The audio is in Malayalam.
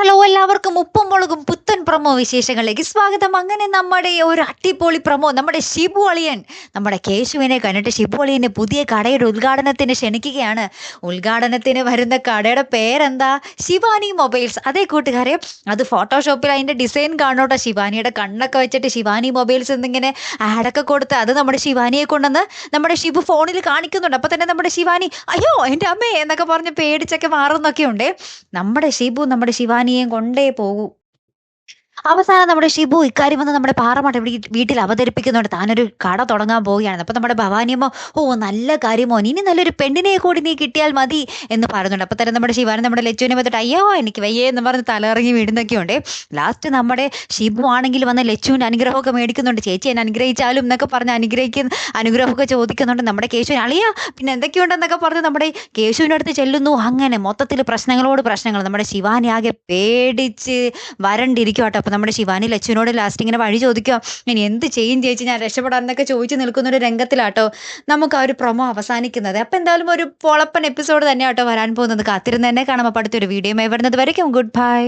ഹലോ എല്ലാവർക്കും ഉപ്പും മുളകും പുത്തൻ പ്രമോ വിശേഷങ്ങളിലേക്ക് സ്വാഗതം. അങ്ങനെ നമ്മുടെ ഒരു അട്ടിപ്പൊളി പ്രമോ നമ്മുടെ ഷിബു അളിയൻ നമ്മുടെ കേശുവിനെ കണ്ടിട്ട് ഷിബു അളിയനെ പുതിയ കടയുടെ ഉദ്ഘാടനത്തിന് ക്ഷണിക്കുകയാണ്. ഉദ്ഘാടനത്തിന് വരുന്ന കടയുടെ പേരെന്താ? ശിവാനി മൊബൈൽസ്. അതേ കൂട്ടുകാരെ അത് ഫോട്ടോഷോപ്പിൽ അതിന്റെ ഡിസൈൻ കാണോട്ടോ. ശിവാനിയുടെ കണ്ണൊക്കെ വെച്ചിട്ട് ശിവാനി മൊബൈൽസ് എന്നിങ്ങനെ ആഡൊക്കെ കൊടുത്ത് അത് നമ്മുടെ ശിവാനിയെ കൊണ്ടുവന്ന് നമ്മുടെ ഷിബു ഫോണിൽ കാണിക്കുന്നുണ്ട്. അപ്പോൾ തന്നെ നമ്മുടെ ശിവാനി അയ്യോ എന്റെ അമ്മേ എന്നൊക്കെ പറഞ്ഞ് പേടിച്ചൊക്കെ മാറുന്നൊക്കെ ഉണ്ട് നമ്മുടെ ഷിബു നമ്മുടെ ശിവാനിയെയും കൊണ്ടേ പോകൂ. അവസാനം നമ്മുടെ ഷിബു ഇക്കാര്യം വന്ന് നമ്മുടെ പാറമട്ട വീട്ടിൽ അവതരിപ്പിക്കുന്നുണ്ട് താനൊരു കട തുടങ്ങാൻ പോവുകയാണ്. അപ്പൊ നമ്മുടെ ഭവാനിയമ്മ ഓ നല്ല കാര്യമോ ഇനി നല്ലൊരു പെണ്ണിനെ കൂടി നീ കിട്ടിയാൽ മതി എന്ന് പറയുന്നുണ്ട് അപ്പൊ തന്നെ നമ്മുടെ ശിവാനും നമ്മുടെ ലച്ചുവിനെ വന്നിട്ട് അയ്യോ എനിക്ക് വയ്യേ എന്ന് പറഞ്ഞ് തലയിറങ്ങി വീടുന്നൊക്കെ ഉണ്ട് ലാസ്റ്റ് നമ്മുടെ ഷിബു ആണെങ്കിൽ വന്ന് ലച്ചുവിന്റെ അനുഗ്രഹമൊക്കെ മേടിക്കുന്നുണ്ട്. ചേച്ചി എന്നെ അനുഗ്രഹിച്ചാലും എന്നൊക്കെ പറഞ്ഞ് അനുഗ്രഹിക്കുന്ന അനുഗ്രഹമൊക്കെ ചോദിക്കുന്നുണ്ട് നമ്മുടെ കേശുവിന്. അളിയാ പിന്നെ എന്തൊക്കെയുണ്ടെന്നൊക്കെ പറഞ്ഞ് നമ്മുടെ കേശുവിന്റെ അടുത്ത് ചെല്ലുന്നു. അങ്ങനെ മൊത്തത്തിൽ പ്രശ്നങ്ങളോട് പ്രശ്നങ്ങൾ നമ്മുടെ ശിവാനി ആകെ പേടിച്ച് വരണ്ടിരിക്കും കേട്ടോ നമ്മുടെ ശിവാനി ലച്ചുവിനോട് ലാസ്റ്റ് ഇങ്ങനെ വഴി ചോദിക്കുക ഇനി എന്ത് ചെയ്യും ചേച്ചി? ഞാൻ രക്ഷപ്പെടാമെന്നൊക്കെ ചോദിച്ചു നിൽക്കുന്ന ഒരു രംഗത്തിലാട്ടോ നമുക്ക് ആ ഒരു പ്രൊമോ അവസാനിക്കുന്നത്. അപ്പോൾ എന്തായാലും ഒരു പൊളപ്പൻ എപ്പിസോഡ് തന്നെ ആട്ടോ വരാൻ പോകുന്നത്. കാത്തിരുന്ന് തന്നെ കാണാം. അപ്പോൾ അടുത്തൊരു വീഡിയോ വരുന്നത് വരയ്ക്കും. Good bye